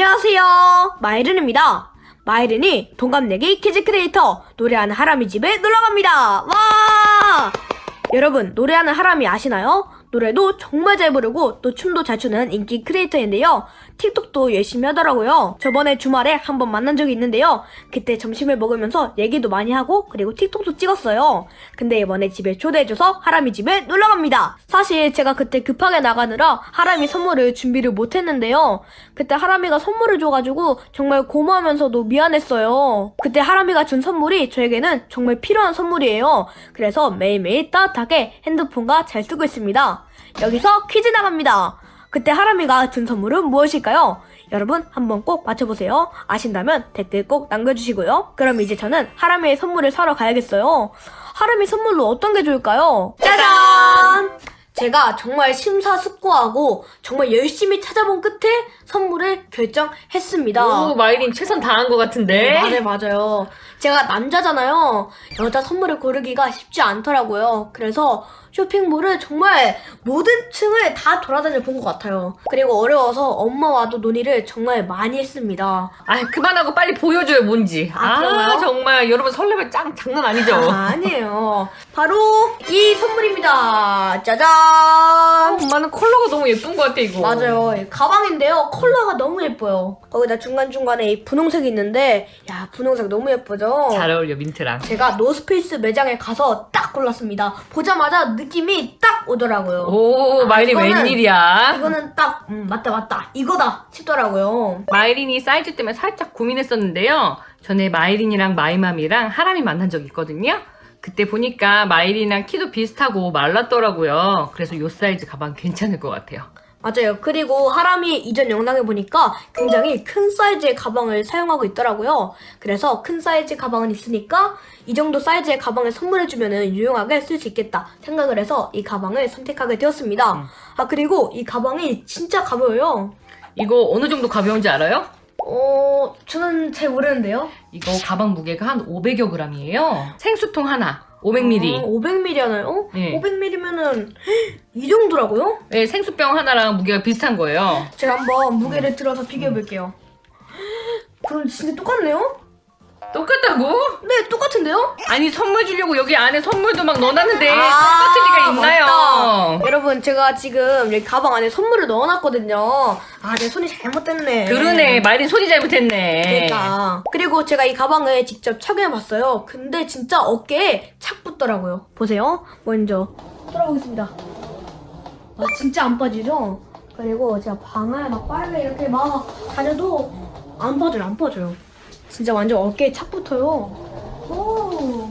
안녕하세요. 마이른입니다. 마이른이 동갑내기 키즈 크리에이터 노래하는 하람이 집에 놀러갑니다. 와! 여러분, 노래하는 하람이 아시나요? 노래도 정말 잘 부르고 또 춤도 잘 추는 인기 크리에이터인데요. 틱톡도 열심히 하더라고요. 저번에 주말에 한 번 만난 적이 있는데요. 그때 점심을 먹으면서 얘기도 많이 하고 그리고 틱톡도 찍었어요. 근데 이번에 집에 초대해줘서 하람이 집에 놀러갑니다. 사실 제가 그때 급하게 나가느라 하람이 선물을 준비를 못했는데요. 그때 하람이가 선물을 줘가지고 정말 고마우면서도 미안했어요. 그때 하람이가 준 선물이 저에게는 정말 필요한 선물이에요. 그래서 매일매일 따뜻 하게 핸드폰과 잘 쓰고 있습니다. 여기서 퀴즈 나갑니다. 그때 하람이가 준 선물은 무엇일까요? 여러분 한번 꼭 맞춰보세요. 아신다면 댓글 꼭 남겨주시고요. 그럼 이제 저는 하람이의 선물을 사러 가야겠어요. 하람이 선물로 어떤 게 좋을까요? 짜잔! 제가 정말 심사숙고하고 정말 열심히 찾아본 끝에 선물을 결정했습니다. 오, 마이린 최선 다한 것 같은데. 네, 맞아요, 맞아요. 제가 남자잖아요. 여자 선물을 고르기가 쉽지 않더라고요. 그래서 쇼핑몰을 정말 모든 층을 다 돌아다녀 본 것 같아요. 그리고 어려워서 엄마와도 논의를 정말 많이 했습니다. 아, 그만하고 빨리 보여줘요, 뭔지. 아, 아, 그런가요? 정말 여러분 설레면 짱 장난 아니죠? 아, 아니에요. 바로 이 선물입니다. 짜잔! 엄마는 컬러가 너무 예쁜 것 같아, 이거. 맞아요. 이 가방인데요. 컬러가 너무 예뻐요. 거기다 중간중간에 이 분홍색이 있는데, 야, 분홍색 너무 예쁘죠? 잘 어울려, 민트랑. 제가 노스페이스 매장에 가서 딱 골랐습니다. 보자마자 느 낌이 딱 오더라고요. 오, 마이린 이거는- 웬일이야? 이거는 딱, 음, 맞다, 맞다. 이거다 싶더라고요. 마이린이 사이즈 때문에 살짝 고민했었는데요. 전에 마이린이랑 마이맘이랑 하람이 만난 적이 있거든요. 그때 보니까 마이린이랑 키도 비슷하고 말랐더라고요. 그래서 요 사이즈 가방 괜찮을 것 같아요. 맞아요. 그리고 하람이 이전 영상에 보니까 굉장히 큰 사이즈의 가방을 사용하고 있더라고요. 그래서 큰 사이즈 가방은 있으니까 이 정도 사이즈의 가방을 선물해주면 유용하게 쓸 수 있겠다 생각을 해서 이 가방을 선택하게 되었습니다. 아, 그리고 이 가방이 진짜 가벼워요. 이거 어느 정도 가벼운지 알아요? 어, 저는 잘 모르는데요. 이거 가방 무게가 한 500여 g이에요. 생수통 하나, 500ml. 500ml잖아요? 네. 500ml면은 이 정도라고요? 네, 생수병 하나랑 무게가 비슷한 거예요. 제가 한번 무게를 들어서 비교해 볼게요. 그럼 진짜 똑같네요? 똑같다고? 네, 똑같은데요? 아니 선물 주려고 여기 안에 선물도 막 넣어놨는데 아, 똑같은 리가 있나요? 맞다. 여러분, 제가 지금 여기 가방 안에 선물을 넣어놨거든요. 아, 내 손이 잘못됐네. 그러네 마이린 소리 잘못했네. 그러니까. 그리고 제가 이 가방을 직접 착용해봤어요. 근데 진짜 어깨에 착 붙더라고요. 보세요. 먼저 뚫어보겠습니다. 아, 진짜 안 빠지죠? 그리고 제가 방을 막 빠르게 이렇게 막 다녀도 안 빠져요, 안 빠져요. 진짜 완전 어깨에 착 붙어요. 오,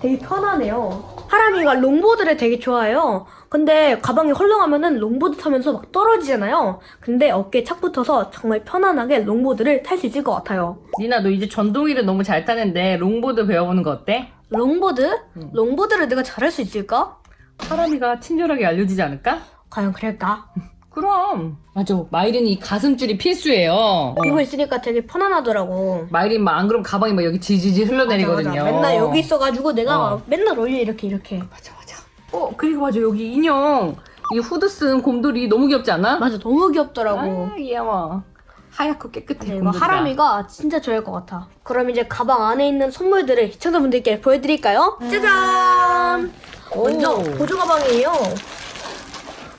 되게 편하네요. 하람이가 롱보드를 되게 좋아해요. 근데 가방이 헐렁하면은 롱보드 타면서 막 떨어지잖아요. 근데 어깨에 착 붙어서 정말 편안하게 롱보드를 탈 수 있을 것 같아요. 니나 너 이제 전동이를 너무 잘 타는데 롱보드 배워보는 거 어때? 롱보드? 롱보드를 내가 잘할 수 있을까? 사람이가 친절하게 알려주지 않을까? 과연 그럴까? 그럼 맞아 마이린 이 가슴줄이 필수예요. 어. 이거 있으니까 되게 편안하더라고. 마이린 막 안 그럼 가방이 막 여기 지지지 흘러내리거든요. 맞아, 맞아. 맨날 여기 있어가지고 내가 어. 막 맨날 올려 이렇게 이렇게. 맞아 맞아. 어 그리고 맞아 여기 인형 이 후드 쓴 곰돌이 너무 귀엽지 않아? 맞아 너무 귀엽더라고. 아 귀여워. 하얗고 깨끗해. 이거 곰돌이가. 하람이가 진짜 좋아할 것 같아. 그럼 이제 가방 안에 있는 선물들을 시청자분들께 보여드릴까요? 짜잔! 먼저 오. 보조 가방이에요.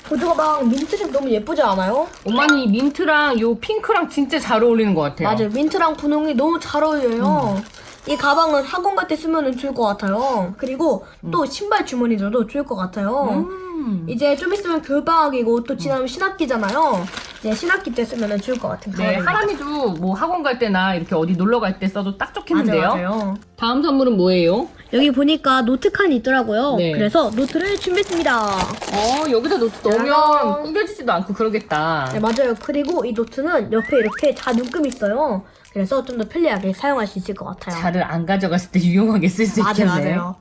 보조 가방 민트색 너무 예쁘지 않아요? 엄마는 이 민트랑 요 핑크랑 진짜 잘 어울리는 것 같아요. 맞아요. 민트랑 분홍이 너무 잘 어울려요. 이 가방은 학원 갈 때 쓰면 좋을 것 같아요. 그리고 또 신발 주머니 넣어도 좋을 것 같아요. 음. 이제 좀 있으면 겨울방학이고 또 지나면 신학기잖아요. 이제 신학기 때 쓰면 좋을 것 같은 네, 가방입니다. 하람이도 뭐 학원 갈 때나 이렇게 어디 놀러 갈 때 써도 딱 좋겠는데요. 맞아요, 맞아요. 다음 선물은 뭐예요? 여기 보니까 노트 칸이 있더라고요. 네. 그래서 노트를 준비했습니다. 어, 여기다 노트. 넣으면 구겨지지도 않고 그러겠다. 네, 맞아요. 그리고 이 노트는 옆에 이렇게 다 눈금이 있어요. 그래서 좀 더 편리하게 사용할 수 있을 것 같아요. 자를 안 가져갔을 때 유용하게 쓸 수 있겠네. 맞아요.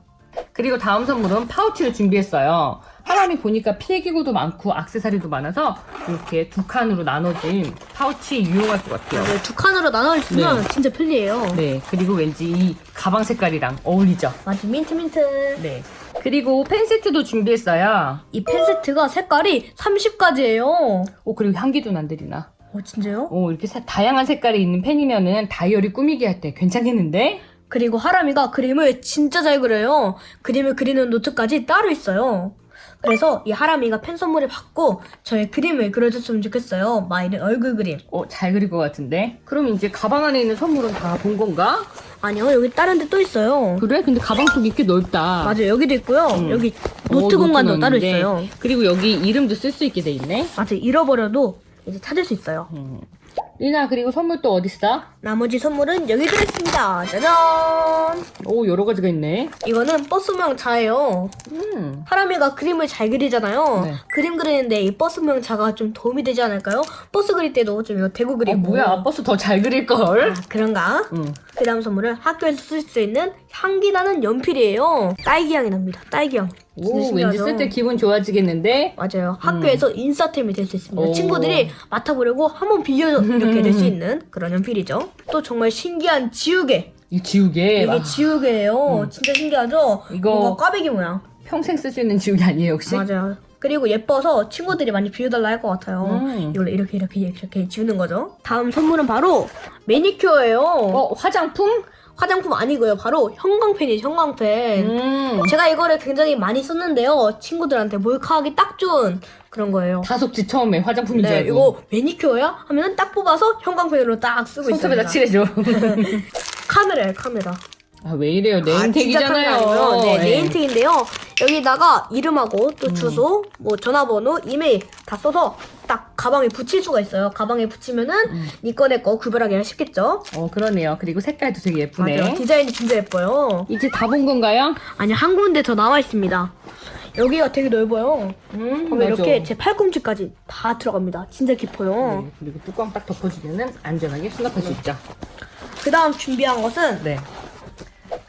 그리고 다음 선물은 파우치를 준비했어요. 하람이 보니까 필기구도 많고 액세서리도 많아서 이렇게 두 칸으로 나눠진 파우치 유용할 것 같아요. 네, 두 칸으로 나눠 있으면 네. 진짜 편리해요. 네, 그리고 왠지 이 가방 색깔이랑 어울리죠. 맞아, 민트 민트. 네. 그리고 펜 세트도 준비했어요. 이 펜 세트가 색깔이 30가지예요. 오, 그리고 향기도 난들이나. 어, 진짜요? 어, 이렇게 사- 다양한 색깔이 있는 펜이면은 다이어리 꾸미기 할 때 괜찮겠는데? 그리고 하람이가 그림을 진짜 잘 그려요. 그림을 그리는 노트까지 따로 있어요. 그래서 이 하람이가 펜 선물을 받고 저의 그림을 그려줬으면 좋겠어요. 마이린 얼굴 그림. 어, 잘 그릴 것 같은데? 그럼 이제 가방 안에 있는 선물은 다 본 건가? 아니요, 여기 다른 데 또 있어요. 그래? 근데 가방 속이 꽤 넓다. 맞아요, 여기도 있고요. 음. 여기 어, 노트 공간도 노트 따로 넣었는데. 있어요. 그리고 여기 이름도 쓸 수 있게 돼 있네. 맞아요, 잃어버려도 이제 찾을 수 있어요. 음. 리나, 그리고 선물 또 어딨어? 나머지 선물은 여기 들어있습니다. 짜잔! 오, 여러 가지가 있네. 이거는 버스 모양차예요. 음. 하람이가 그림을 잘 그리잖아요. 네. 그림 그리는데 이 버스 모양차가 좀 도움이 되지 않을까요? 버스 그릴 때도 좀 이거 대고 어, 그리고. 뭐야, 버스 더 잘 그릴 걸? 아, 그런가? 응. 그 다음 선물은 학교에서 쓸 수 있는 향기 나는 연필이에요. 딸기 향이 납니다. 딸기 향. 오, 왠지? 쓸 때 기분 좋아지겠는데? 맞아요. 학교에서 인싸템이 될 수 있습니다. 오. 친구들이 맡아보려고 한번 비교해서 이렇게 낼수 있는 그런 연필이죠. 또 정말 신기한 지우개. 이 지우개. 이게 와, 지우개예요. 진짜 신기하죠? 이거- 뭔가 꽈배기 모양. 평생 쓸 수 있는 지우개 아니에요, 혹시? 맞아요. 그리고 예뻐서 친구들이 많이 비워달라 할 것 같아요. 음. 이걸 이렇게 이렇게 이렇게 지우는 거죠. 다음 선물은 바로 매니큐어예요. 어, 화장품? 화장품 아니고요. 바로 형광펜이에요. 형광펜. 음. 제가 이거를 굉장히 많이 썼는데요. 친구들한테 몰카하기 딱 좋은 그런 거예요. 다속지 처음에 화장품인 줄 네, 알고. 이거 매니큐어야? 하면은 딱 뽑아서 형광펜으로 딱 쓰고 손톱에다 있습니다. 칠해줘. 카메라예요, 카메라. 아, 왜 이래요? 아, 네임택이잖아요. 아니고요. 네, 네. 네임택인데요. 여기다가 이름하고 음. 또 주소, 뭐 전화번호, 이메일 다 써서 딱 가방에 붙일 수가 있어요. 가방에 붙이면은 음. 니꺼 내꺼 구별하기가 쉽겠죠? 어, 그러네요. 그리고 색깔도 되게 예쁘네. 맞아요. 디자인이 진짜 예뻐요. 이제 다 본 건가요? 아니 한 군데 더 나와 있습니다. 여기가 되게 넓어요. 음, 그럼 이렇게 제 팔꿈치까지 다 들어갑니다. 진짜 깊어요. 네, 그리고 뚜껑 딱 덮어주면은 안전하게 수납할 수 있죠. 그 다음 준비한 것은 네.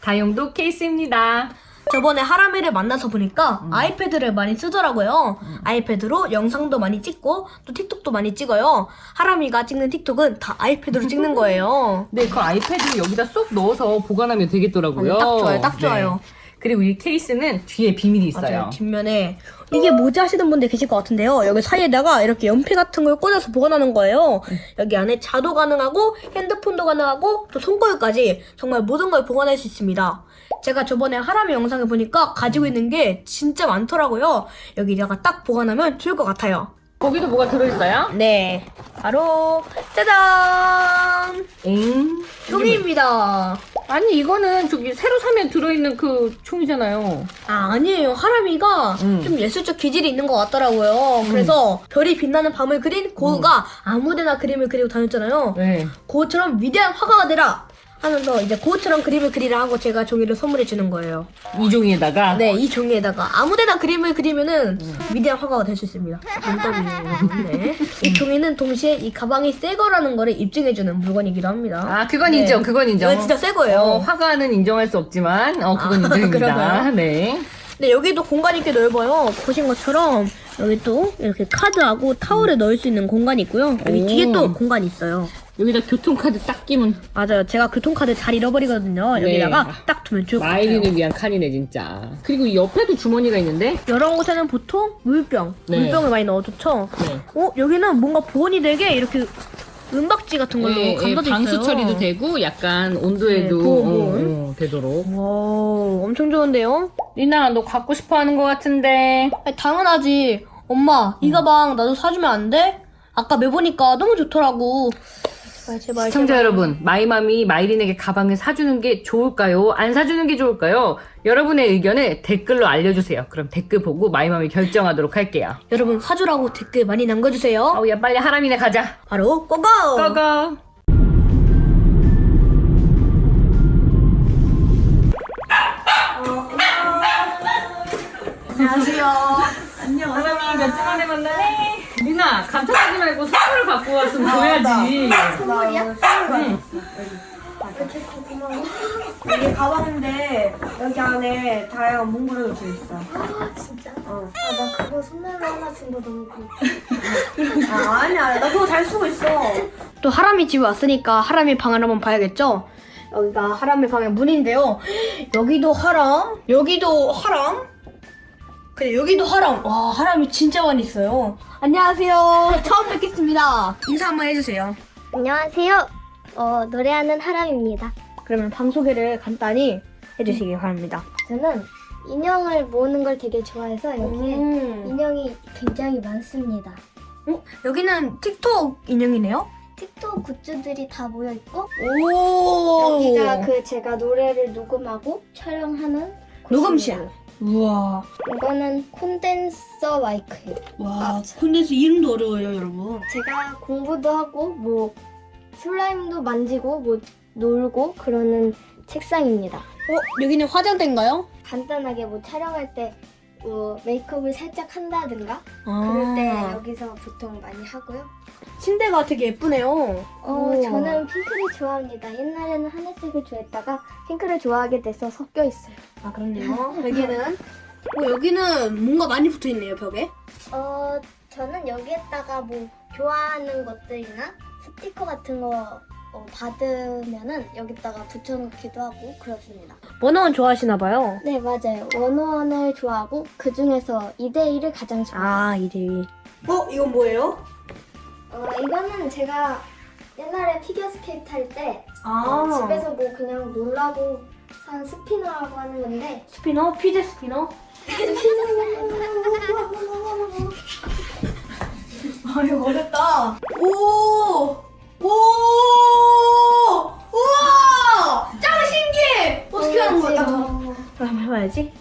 다용도 케이스입니다. 저번에 하람이를 만나서 보니까 음. 아이패드를 많이 쓰더라고요. 아이패드로 영상도 많이 찍고 또 틱톡도 많이 찍어요. 하람이가 찍는 틱톡은 다 아이패드로 찍는 거예요. 네, 그 아이패드 여기다 쏙 넣어서 보관하면 되겠더라고요. 딱 좋아요, 딱 좋아요. 네. 그리고 이 케이스는 뒤에 비밀이 있어요. 맞아요. 뒷면에 이게 뭐지 하시는 분들 계실 것 같은데요. 여기 사이에다가 이렇게 연필 같은 걸 꽂아서 보관하는 거예요. 여기 안에 자도 가능하고 핸드폰도 가능하고 또 손거울까지 정말 모든 걸 보관할 수 있습니다. 제가 저번에 하람이 영상을 보니까 가지고 있는 게 진짜 많더라고요. 여기다가 딱 보관하면 좋을 것 같아요. 거기도 뭐가 들어있어요? 네, 바로 짜잔! 엥? 종이입니다. 아니 이거는 저기 새로 사면 들어있는 그 총이잖아요. 아, 아니에요. 하람이가 음. 좀 예술적 기질이 있는 것 같더라고요. 그래서 별이 빛나는 밤을 그린 고우가 아무데나 그림을 그리고 다녔잖아요. 네. 고우처럼 위대한 화가가 되라! 하면서 이제 고우처럼 그림을 그리라 하고 제가 종이를 선물해 주는 거예요. 이 종이에다가 네, 이 종이에다가 아무데나 그림을 그리면은 위대한 화가가 될 수 있습니다. 정답이에요. 네. 이 종이는 동시에 이 가방이 새 거라는 거를 입증해 주는 물건이기도 합니다. 아 그건 네. 인정, 그건 인정. 이거 진짜 새 거예요. 어, 화가는 인정할 수 없지만 어 그건 아, 인정입니다. 그런가요? 네. 네, 여기도 공간이 꽤 넓어요. 보신 것처럼 여기 또 이렇게 카드하고 타올을 넣을 수 있는 공간이 있고요. 여기 오. 뒤에 또 공간이 있어요. 여기다 교통카드 딱 끼면 맞아요. 제가 교통카드 잘 잃어버리거든요. 네. 여기다가 딱 두면 좋을 것 같아요. 마이린을 위한 칸이네 진짜. 그리고 이 옆에도 주머니가 있는데. 이런 곳에는 보통 물병, 네. 물병을 많이 넣어놓죠. 네. 어, 여기는 뭔가 보온이 되게 이렇게 은박지 같은 걸로 예, 예, 감싸져 있어요. 방수 처리도 되고 약간 온도에도 네, 보온. 어, 어, 되도록. 와, 엄청 좋은데요? 리나 너 갖고 싶어 하는 것 같은데. 아니, 당연하지. 엄마, 이 가방 나도 사주면 안 돼? 아까 매보니까 너무 좋더라고. 제발, 제발. 시청자 제발. 여러분, 마이맘이 마이린에게 가방을 사주는 게 좋을까요? 안 사주는 게 좋을까요? 여러분의 의견을 댓글로 알려주세요. 그럼 댓글 보고 마이맘이 결정하도록 할게요. 여러분 사주라고 댓글 많이 남겨주세요. 아우야 빨리 하람이네 가자. 바로 고고! 고고. 리나 감탄하지 말고 선물을 갖고 왔으면 줘야지. 선물이야? 응. 이게 가방인데 여기 안에 다양한 문구를 들어 있어. 아 진짜? 어. 아나 그거 손으로 하나 준 거 너무 고마워. 아 아니야 나 그거 잘 쓰고 있어. 또 하람이 집에 왔으니까 하람이 방을 한번 봐야겠죠? 여기가 하람이 방의 문인데요. 여기도 하람, 여기도 하람. 근데 여기도 하람. 와, 하람이 진짜 많이 있어요. 안녕하세요. 처음 뵙겠습니다. 인사 한번 해주세요. 안녕하세요. 어, 노래하는 하람입니다. 그러면 방 소개를 간단히 해주시기 바랍니다. 저는 인형을 모으는 걸 되게 좋아해서 여기에 음. 인형이 굉장히 많습니다. 어, 여기는 틱톡 인형이네요? 틱톡 굿즈들이 다 모여 있고 오. 여기가 그 제가 노래를 녹음하고 촬영하는 녹음실. 곳입니다. 우와. 이거는 콘덴서 마이크예요. 와, 콘덴스 이름도 어려워요, 여러분. 제가 공부도 하고 뭐 슬라임도 만지고 뭐 놀고 그러는 책상입니다. 어, 여기는 화장대인가요? 간단하게 뭐 촬영할 때 뭐 메이크업을 살짝 한다든가 아. 그럴 때 여기서 보통 많이 하고요. 침대가 되게 예쁘네요. 어, 우와. 저는 핑크를 좋아합니다. 옛날에는 하늘색을 좋아했다가 핑크를 좋아하게 돼서 섞여 있어요. 아, 그렇네요. 여기는. 어, 여기는 뭔가 많이 붙어 있네요, 벽에. 어, 저는 여기에다가 뭐 좋아하는 것들이나 스티커 같은 거 어, 받으면은 여기다가 붙여놓기도 하고 그렇습니다. 원어원 좋아하시나 봐요. 네, 맞아요. 원어원을 좋아하고 그 중에서 2대1을 가장 좋아해요. 아, 이리. 어, 이건 뭐예요? 어, 이거는 제가 옛날에 피겨스케이트 할 때 아. 집에서 뭐 그냥 놀라고 산 스피너라고 하는 건데 스피너? 피제 스피너? 아, 이거 어렵다. 오! 오! 우와! 짱 신기해! 어떻게 하는 거야? 그럼 해봐야지.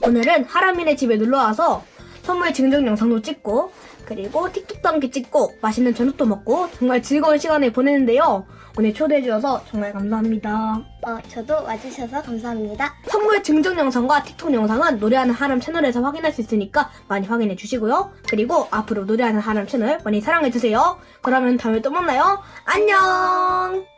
오늘은 하람이네 집에 놀러와서 선물 증정 영상도 찍고 그리고 틱톡도 함께 찍고 맛있는 저녁도 먹고 정말 즐거운 시간을 보내는데요. 오늘 초대해 주셔서 정말 감사합니다. 어, 저도 와주셔서 감사합니다. 선물 증정 영상과 틱톡 영상은 노래하는 하람 채널에서 확인할 수 있으니까 많이 확인해 주시고요. 그리고 앞으로 노래하는 하람 채널 많이 사랑해 주세요. 그러면 다음에 또 만나요. 안녕!